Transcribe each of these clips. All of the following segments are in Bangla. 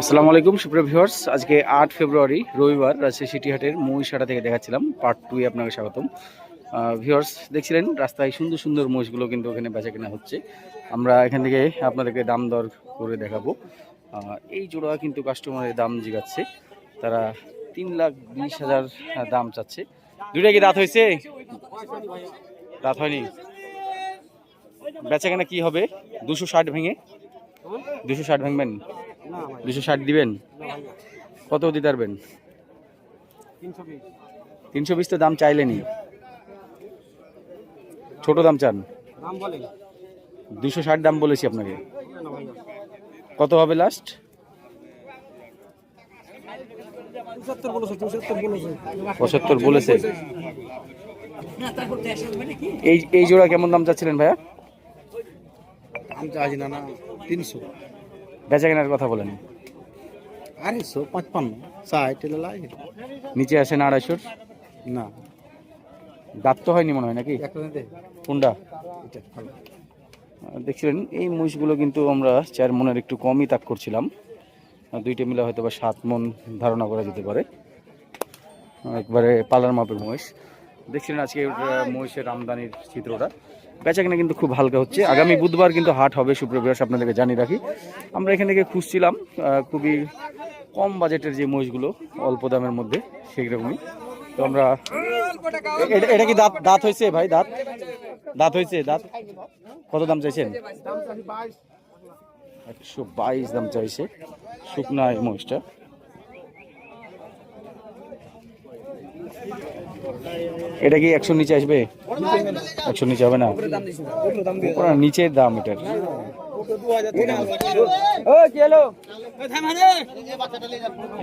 আসসালামু আলাইকুম, সুপ্রিয় ভিউয়ার্স আজকে আট ফেব্রুয়ারি, রবিবার রাজশাহী সিটিহাটের মহিষাটা থেকে দেখাচ্ছিলাম পার্ট টুয়ে আপনাকে স্বাগতম। ভিউয়ার্স দেখছিলেন, রাস্তায় সুন্দর সুন্দর মহিষগুলো কিন্তু ওখানে বেচা কেনা হচ্ছে। আমরা এখান থেকে আপনাদেরকে দাম দর করে দেখাবো। এই জোড়া কিন্তু কাস্টমারের দাম জিগাচ্ছে। তারা তিন লাখ বিশ হাজার দাম চাচ্ছে। দুইটা কি দাঁত হয়েছে? দাঁত হয়নি? বেচা কেনা কি হবে? দুশো ষাট ভেঙে? দুশো ষাট ভাঙবেন? দুশো ষাট দিবেন? কত দিতে পারবেন তিনশো বিশ তো দাম চাইলেনি। ছোট দাম চান? দুশো ষাট দাম বলেছি আপনাকে। কত হবে লাস্ট পঁচাত্তর বলেছে এই এই জোড়া কেমন দাম চাচ্ছিলেন ভাইয়া? চাইছি না তিনশো। বেচা কেনার কথা বলেন। আড়াইশো পাঁচপান্ন ষাট নিচে আসেন আড়াইশোর? না। দাঁত তো হয়নি মনে হয় নাকি? কোনটা? দেখছিলেন এই মহিষগুলো কিন্তু আমরা চার মনের একটু কমই তাক করছিলাম। দুইটা মিলে হয়তো বা সাত মন ধারণা করা যেতে পারে। একবারে পালার মাপের মহিষ। দেখছিলেন আজকে মহিষের আমদানির চিত্রটা। বেচা কিনা কিন্তু খুব হালকা হচ্ছে। আগামী বুধবার কিন্তু হাট হবে সুপ্রভিয়াস আপনাদেরকে জানিয়ে রাখি। আমরা এখান থেকে খুঁজছিলাম খুবই কম বাজেটের যে মহিষগুলো, অল্প দামের মধ্যে, সেই রকমই। তো আমরা এটা- এটা কি দাঁত দাঁত হয়েছে ভাই, দাঁত? দাঁত হয়েছে, দাঁত? কত দাম চাইছেন? একশো বাইশ দাম চাইছে, শুকনা এই মহিষটা। এটা কি একশো নিচে আসবে? একশো নিচে হবে না? নিচের দাম এটার।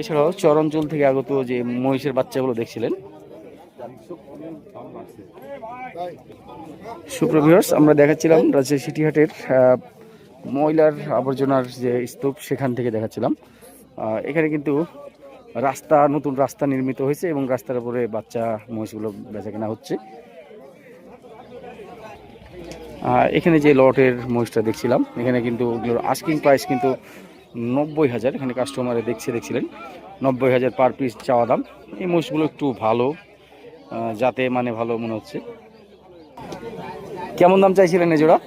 এছাড়াও চরঞ্চল থেকে আগত যে মহিষের বাচ্চাগুলো দেখছিলেন। সুপ্রভিয়ার্স আমরা দেখাচ্ছিলাম রাজশাহী সিটিহাটের ময়লার আবর্জনার যে স্তূপ, সেখান থেকে দেখাচ্ছিলাম। এখানে কিন্তু রাস্তা নতুন রাস্তা নির্মিত হয়েছে এবং রাস্তার উপরে বাচ্চা মহিষগুলো বেচা কেনা হচ্ছে এখানে যে লটের মহিষটা দেখছিলাম এখানে কিন্তু ওগুলোর আস্কিং প্রাইস কিন্তু নব্বই হাজার। এখানে কাস্টমারে দেখছে দেখছিলেন নব্বই হাজার পার পিস চাওয়া দাম। এই মহিষগুলো একটু ভালো যাতে মানে ভালো মনে হচ্ছে। কেমন দাম চাইছিলেন এই জোড়া?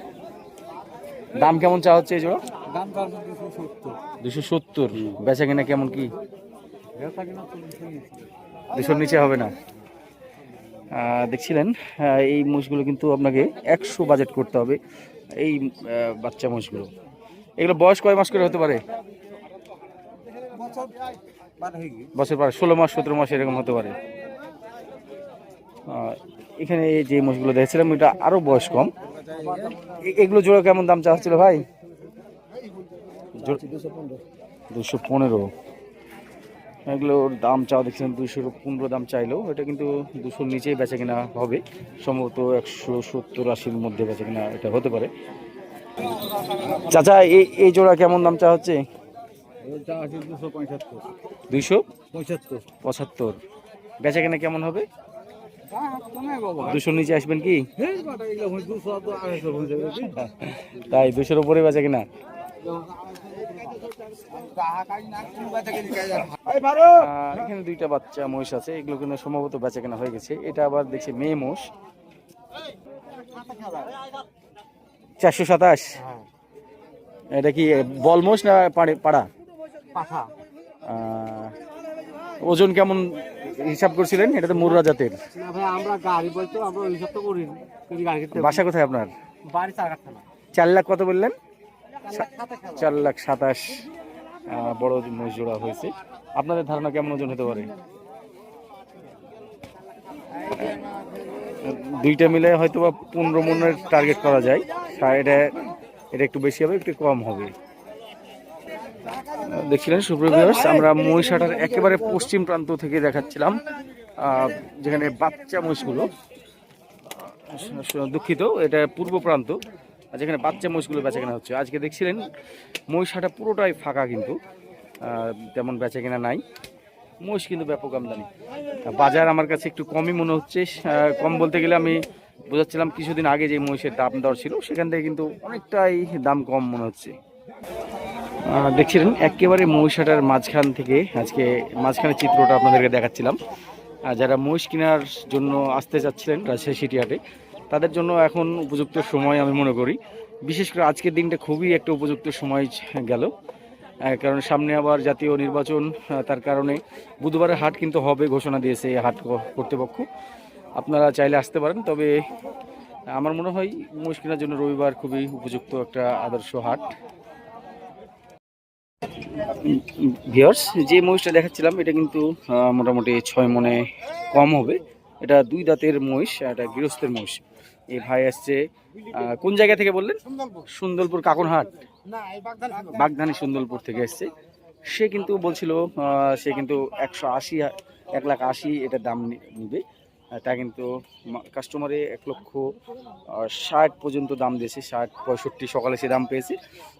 দাম কেমন চা হচ্ছে এই জোড়া? দাম দুশো সত্তর। বেচা কিনা কেমন কি? দুশোর নিচে হবে না। দেখছিলেন এই মোষগুলো কিন্তু আপনাকে একশো বাজেট করতে হবে, এই বাচ্চা মোষগুলো। এগুলো বয়স কয় মাস করে হতে পারে? বছর পর, ষোলো মাস, সতেরো মাস এরকম হতে পারে। এখানে যে মোষগুলো দেখছিলাম, এটা আরও বয়স কম। এগুলো জোড়া কেমন দাম চাওয়া হচ্ছিল ভাই দুশো পনেরো। এগুলোর দাম চাওয়া দেখছিলাম দুশো পনেরো দাম চাইলেও এটা কিন্তু দুশোর নিচেই বেচা কিনা হবে। সম্ভবত একশো সত্তর আশির মধ্যে বেচা কিনা এটা হতে পারে। চাচা এই এই জোড়া কেমন দাম চাওয়া হচ্ছে? দুশো পঁচাত্তর দুইশো? পঁচাত্তর পঁচাত্তর। বেচা কিনা কেমন হবে? দুশোর নিচে আসবেন কি? তাই দুশোর উপরে বেচা কিনা। এখানে দুইটা বাচ্চা মহিষ আছে এগুলো কিন্তু সম্ভবত বেচা কেনা হয়ে গেছে। এটা আবার দেখছি মেয়ে মোষ চারশো সাতাশ। এটা কি বল মোষ না পাড়া ওজন কেমন হিসাব করছিলেন? এটা তো মুর্রা জাতের। আমরা গাড়ি বলতো আমরা ওই তো করি না। কিন্তু গাড়ি কিনতে বাসা কোথায় আপনার? বাড়ি চার লাখ কত বললেন? চার লাখ সাতাশ বড় মহিষ জোড়া হয়েছে। আপনাদের ধারণা কেমন ওজন হতে পারে? দুইটা মিলে হয়তো বা পনেরো মনের টার্গেট করা যায়। এটা এটা একটু বেশি হবে, একটু কম হবে। দেখছিলেন সুপ্রভিয়ার্স আমরা মহিষাটার একেবারে পশ্চিম প্রান্ত থেকে দেখাচ্ছিলাম। যেখানে বাচ্চা মহিষগুলো দুঃখিত, এটা পূর্ব প্রান্ত। আর যেখানে বাচ্চা মহিষগুলো বেচা কেনা হচ্ছে। আজকে দেখছিলেন, মহিষাটা পুরোটাই ফাঁকা কিন্তু তেমন বেচা কেনা নাই। মহিষ কিন্তু ব্যাপক আমদানি। বাজার আমার কাছে একটু কমই মনে হচ্ছে। কম বলতে গেলে আমি বোঝাচ্ছিলাম কিছুদিন আগে যে মহিষের দাম দর ছিল, সেখান থেকে কিন্তু অনেকটাই দাম কম মনে হচ্ছে। দেখছিলেন, একেবারে মহিষাটার মাঝখান থেকে আজকে মাঝখানে চিত্রটা আপনাদেরকে দেখাচ্ছিলাম। যারা মহিষ কেনার জন্য আসতে চাচ্ছিলেন, রাজশাহী সিটি হাটে তাদের জন্য এখন উপযুক্ত সময় আমি মনে করি। বিশেষ করে আজকের দিনটা খুবই একটা উপযুক্ত সময় গেল। কারণ সামনে আবার জাতীয় নির্বাচন তার কারণে বুধবারের হাট কিন্তু হবে ঘোষণা দিয়েছে হাট কর্তৃপক্ষ। আপনারা চাইলে আসতে পারেন, তবে আমার মনে হয় মহিষ কেনার জন্য রবিবার খুবই উপযুক্ত একটা আদর্শ হাট। ভিওর্স যে মহিষটা দেখাচ্ছিলাম, এটা কিন্তু মোটামুটি ছয় মনে কম হবে। এটা দুই দাঁতের মহিষ এটা গৃহস্থের মহিষ। এই ভাই আসছে কোন জায়গা থেকে বললেন? সুন্দরপুর। কাকনহাট। বাগধানী সুন্দরপুর থেকে এসছে। সে কিন্তু বলছিল সে কিন্তু একশো আশি এক লাখ আশি এটা দাম নিবে। তা কিন্তু কাস্টমারে এক লক্ষ ষাট পর্যন্ত দাম দিয়েছে ষাট পঁয়ষট্টি সকালে সে দাম পেয়েছে।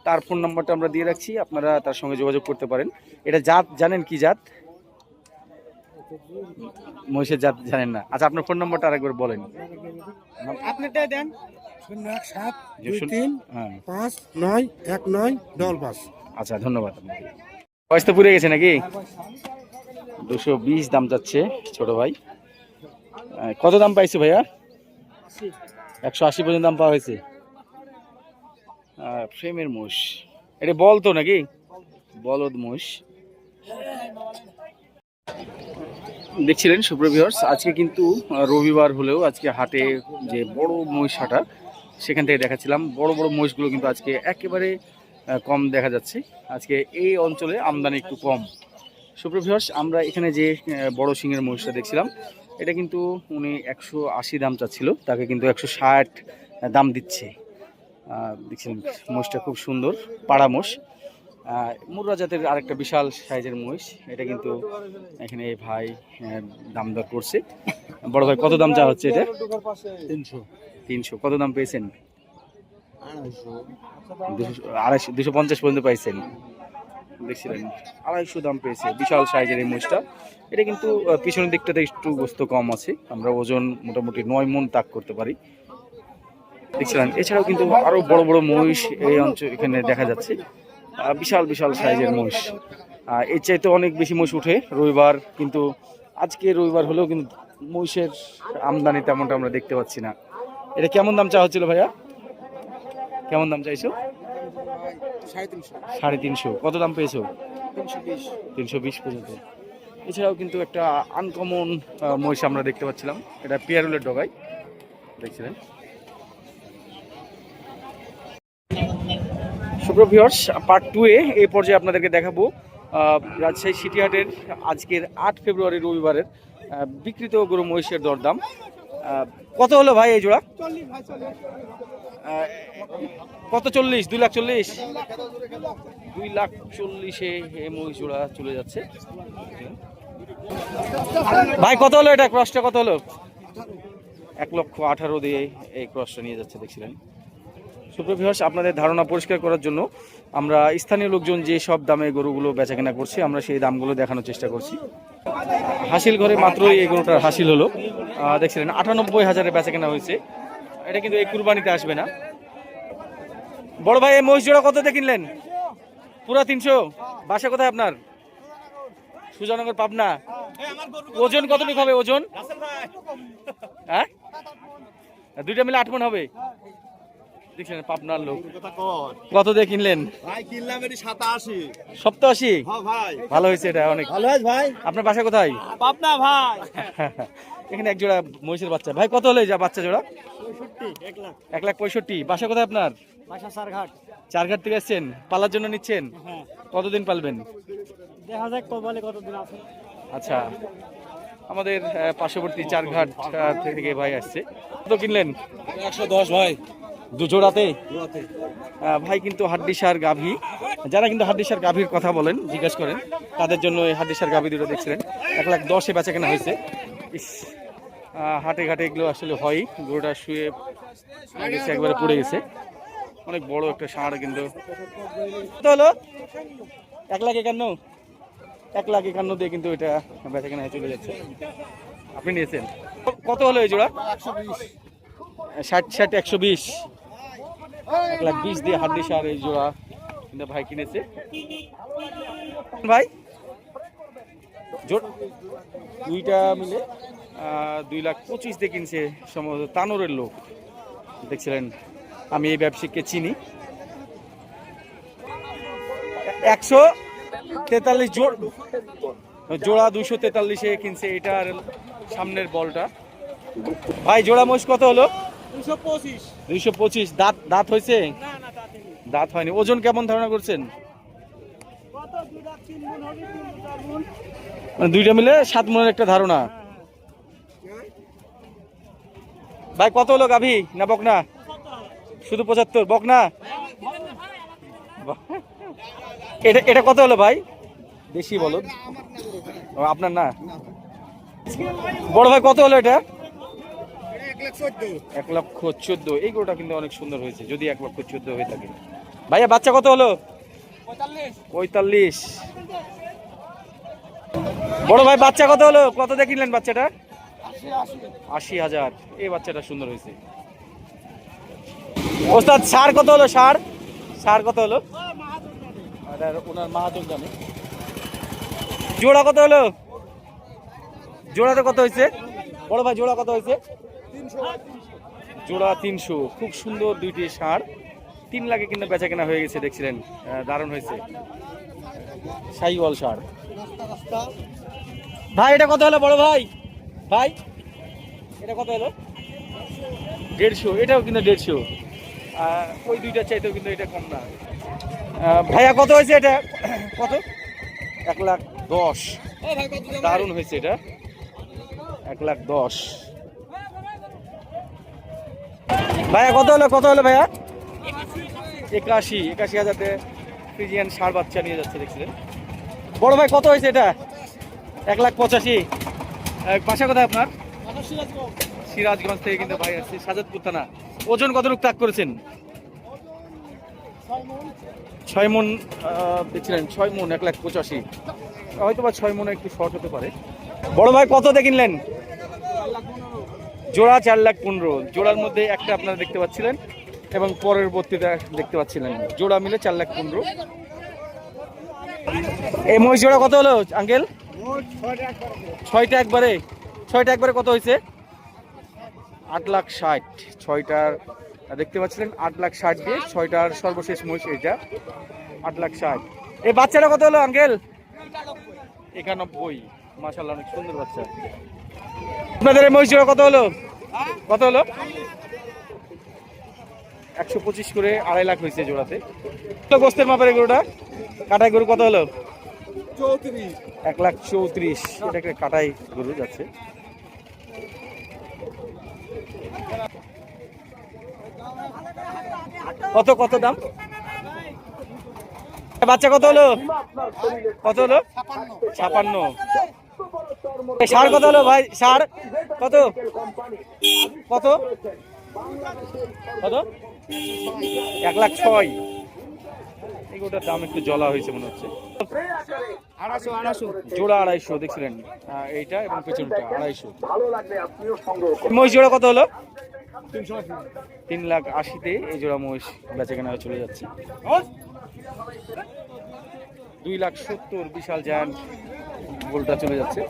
তার ফোন নাম্বারটা আমরা দিয়ে রাখছি আপনারা তার সঙ্গে যোগাযোগ করতে পারেন। এটা জাত জানেন কি জাত? মহিষের জাত জানেন না। আচ্ছা আপনার ফোন নাম্বারটা আরেকবার বলেন। আপনারটাই দেন। শূন্য এক সাত দুই তিন হ্যাঁ। পাঁচ নয় এক নয় ডবল পাঁচ। আচ্ছা ধন্যবাদ আপনাকে। বয়স তো পুড়ে গেছে নাকি? দুশো বিশ দাম যাচ্ছে ছোট ভাই। কত দাম পাইছো ভাইয়া? একশো আশি পর্যন্ত দাম পাওয়া হয়েছে। ফ্রেমের মোষ। এটা বল তো নাকি? বলদ মোষ। দেখছিলেন সুপ্রভিয়ার্স আজকে কিন্তু রবিবার হলেও আজকে হাটে যে বড় মহিষ হাটা সেখান থেকে দেখাচ্ছিলাম। বড় বড় মহিষগুলো কিন্তু আজকে একেবারে কম দেখা যাচ্ছে। আজকে এই অঞ্চলে আমদানি একটু কম। সুপ্রভিয়ার্স আমরা এখানে যে বড় সিংহের মহিষটা দেখছিলাম এটা কিন্তু উনি একশো আশি দাম চাচ্ছিল তাকে কিন্তু একশো ষাট দাম দিচ্ছে। আহ, দেখছিলেন মহিষটা খুব সুন্দর পাড়া মোষ মুর্রা জাতের আরেকটা বিশাল সাইজের মহিষ। এটা কিন্তু এখানে এই ভাই দাম দর করছে। বড় ভাই কত দাম চা হচ্ছে এটা? তিনশো। তিনশো। কত দাম পেয়েছেন? দুশো আড়াইশো দুশো পঞ্চাশ পর্যন্ত পাইছেন। দেখছিলেন আড়াইশো দাম পেয়েছে বিশাল সাইজের এই মোষটা এটা কিন্তু পিছনের দিকটাতে একটু গোস্ত কম আছে। আমরা ওজন মোটামুটি নয় মন তাক করতে পারি। দেখছিলেন এছাড়াও কিন্তু আরও বড় বড় মহিষ এই অঞ্চল এখানে দেখা যাচ্ছে। বিশাল বিশাল সাইজের মোষ। এর চাইতে অনেক বেশি মোষ উঠে রবিবার, কিন্তু আজকে রবিবার হলেও কিন্তু মহিষের আমদানি তেমনটা আমরা দেখতে পাচ্ছি না। এটা কেমন দাম চাওয়া হচ্ছিল ভাইয়া? কেমন দাম চাইছো? সাড়ে তিনশো। কত দাম পেয়েছ? তিনশো বিশ পর্যন্ত। এছাড়াও কিন্তু একটা আনকমন মহিষ আমরা দেখতে পাচ্ছিলাম। এটা পিয়ারুলের ডগাই দেখছিলেন? সুপ্রভিয়র্স পার্ট টু এ এই পর্যায়ে আপনাদেরকে দেখাবো রাজশাহী সিটি হাটের আজকের আট ফেব্রুয়ারি রবিবারের বিকৃত গরু মহিষের দরদাম। কত হলো ভাই এই জোড়া? কত চল্লিশ? দুই লাখ চল্লিশ? দুই লাখ চল্লিশে এই মহিষ জোড়া চলে যাচ্ছে। ভাই, কত হলো এটা? ক্রসটা কত হলো? এক লক্ষ আঠারো দিয়ে এই ক্রসটা নিয়ে যাচ্ছে, দেখছিলেন? সুপ্রভিহাস আপনাদের ধারণা পরিষ্কার করার জন্য আমরা স্থানীয় লোকজন যে সব দামে গরুগুলো বেচাকেনা করছি, আমরা সেই দামগুলো দেখানোর চেষ্টা করছি। হাসিল ঘরে মাত্রই এই গরুটার হাসিল হলো। দেখছিলেন, আটানব্বই হাজারে বেচাকেনা হয়েছে। এটা কিন্তু এই কুরবানিতে আসবে না। বড় ভাই, এই মহিষ জোড়া কততে কিনলেন? পুরা তিনশো? বাসা কোথায় আপনার? সুজানগর, পাবনা? ওজন কতটুকু হবে ওজন? হ্যাঁ? দুইটা মিলে আট মন হবে। দেখছেন পাবনার লোক। কত দিয়ে কিনলেন? ভাই কিনলাম এটি সাতাশি। সপ্তাশি? হ্যাঁ ভাই। ভালো হয়েছে এটা অনেক। ভালো আছে ভাই। আপনার বাসা কোথায়? পাবনা ভাই। এখানে এক জোড়া মহিষের বাচ্চা। ভাই কত হলো যা বাচ্চা জোড়া? এক লাখ। পঁয়ষট্টি। বাসা কোথায় আপনার? বাসা সারঘাট চারঘাট থেকে এসছেন। পালার জন্য নিচ্ছেন? হ্যাঁ। কতদিন পালবেন? দেখা যাক কপালে কতদিন আছে। আচ্ছা। আমাদের পার্শ্ববর্তী চারঘাট থেকে ভাই আসছে। কত কিনলেন? একশো দশ ভাই। দু জোড়াতে আহ, ভাই কিন্তু হাড্ডিসার গাভী। যারা কিন্তু হাড্ডিসার গাভীর কথা বলেন জিজ্ঞেস করেন তাদের জন্য এই হাড্ডিসার গাভী দুটো দেখছিলেন। এক লাখ দশে বেচা কেনা হয়েছে। হাটে ঘাটে এগুলো আসলে হয় গরুটা শুয়ে গেছে একবারে পড়ে গেছে। অনেক বড় একটা ষাঁড় কিন্তু। হলো? এক লাখ একান্ন। এক লাখ একান্ন দিয়ে কিন্তু এটা বেচা কেনা চলে যাচ্ছে। আপনি নিয়েছেন? কত হলো এই জোড়া? ষাট ষাট একশো বিশ। এক লাখ বিশ দিয়ে হাড্ডি সার এই জোড়া কিন্তু ভাই কিনেছে। ভাই? দুইটা মিলে দুই লাখ পঁচিশ দিয়ে কিনছে সম্ভবত তানোরের লোক। দেখছিলেন, আমি এই ব্যবসায়ীকে চিনি। একশো তেতাল্লিশ জোড়, জোড়া দুশো তেতাল্লিশে কিনছে, এটার সামনের বলটা। ভাই, জোড়া মোষ কত হলো? দুইশো পঁচিশ। দাঁত দাঁত হয়েছে? দাঁত হয়নি। ওজন কেমন ধারণা করছেন? মানে দুইটা মিলে সাত মনের একটা ধারণা। ভাই কত হলো গাভী? না বকনা? শুধু পঁচাত্তর। বকনা? এটা এটা কত হলো ভাই? বেশি বলো আপনার না? বড় ভাই কত হলো এটা? এক লক্ষ চোদ্দ। এই গরুটা কিন্তু অনেক সুন্দর হয়েছে যদি এক লক্ষ চোদ্দ হয়ে থাকে। ভাইয়া বাচ্চা কত হলো? পঁয়তাল্লিশ। বড় ভাই বাচ্চা কত হলো? কত দিয়ে কিনলেন বাচ্চাটা? আশি হাজার। এই বাচ্চাটা সুন্দর হয়েছে। ওস্তাদ সার কত হলো? সার? সার কত হলো? ওনার মাহাজন জানে জোড়া কত হলো? জোড়াতে কত হয়েছে? বড় ভাই জোড়া কত হয়েছে? জোড়া তিনশো। খুব সুন্দর দুইটি সার তিন লাখে কিন্তু বেচা কেনা হয়ে গেছে দেখছিলেন? দারুণ হয়েছে। সাইওয়াল সার ভাই এটা কত হলো বড় ভাই? ভাই এটা কত হলো? দেড়শো। এটাও কিন্তু দেড়শো। ওই দুইটা চাইতেও কিন্তু এটা কম না। ভাইয়া কত হয়েছে এটা? কত? এক লাখ দশ। দারুণ হয়েছে এটা। এক লাখ দশ। ভাইয়া কত হলো কত হলো ভাইয়া? একাশি একাশি হাজারতে ফ্রিজিয়ান ষাড় বাচ্চা নিয়ে যাচ্ছে দেখছিলেন? বড় ভাই কত হয়েছে এটা? এক লাখ পঁচাশি। বাসা কোথায় আপনার? সিরাজগঞ্জ। থেকে কিন্তু ভাই আসছে সাজাদপুর থানা। ওজন কত রূপ ত্যাগ করেছেন? ছয় মন। দেখছিলেন ছয় মন এক লাখ পঁচাশি। হয়তো বা ছয় মনে একটু শর্ট হতে পারে। বড় ভাই কত দিয়ে কিনলেন? জোড়া চার লাখ পনেরো। জোড়ার মধ্যে একটা আপনারা দেখতে পাচ্ছিলেন এবং পরের বর্তীটা দেখতে পাচ্ছিলেন। জোড়া মিলে চার লাখ পনেরো। এই মহিষ জোড়া কত হলো, আঙ্কেল? ছয়টা একবারে। ছয়টা একবারে কত হয়েছে? আট লাখ ষাট। ছয়টার, দেখতে পাচ্ছিলেন, আট লাখ ষাট দিয়ে ছয়টার সর্বশেষ মহিষ এটা আট লাখ ষাট। এই বাচ্চাটা কত হলো, আঙ্কেল? একানব্বই। মাসাল্লাহ অনেক সুন্দর বাচ্চা। আপনাদের এই মহিষ কত হলো? কত হলো? একশো পঁচিশ করে আড়াই লাখ হয়েছে জোড়াতে। গোস্তের মাপের গরুটা? কাটাই গরু কত হলো? এক লাখ চৌত্রিশ। এটা একটা কাটাই গরু যাচ্ছে। কত কত দাম? বাচ্চা কত হলো? কত হলো? ছাপান্ন। সার কত হলো ভাই? সার? কত? কত? কত? এক লাখ ছয়। এগুলোটার দাম একটু জলা হয়েছে মনে হচ্ছে। আড়াইশো আড়াইশো। জোড়া আড়াইশো দেখছিলেন? এইটা এবং পেছনটা আড়াইশো। মহিষ জোড়া কত হলো? তিনশো তিন লাখ আশিতে এই জোড়া মহিষ বেচা কেনা চলে যাচ্ছে। দুই লাখ সত্তর বিশাল জায়ান্ট গোলটা চলে যাচ্ছে।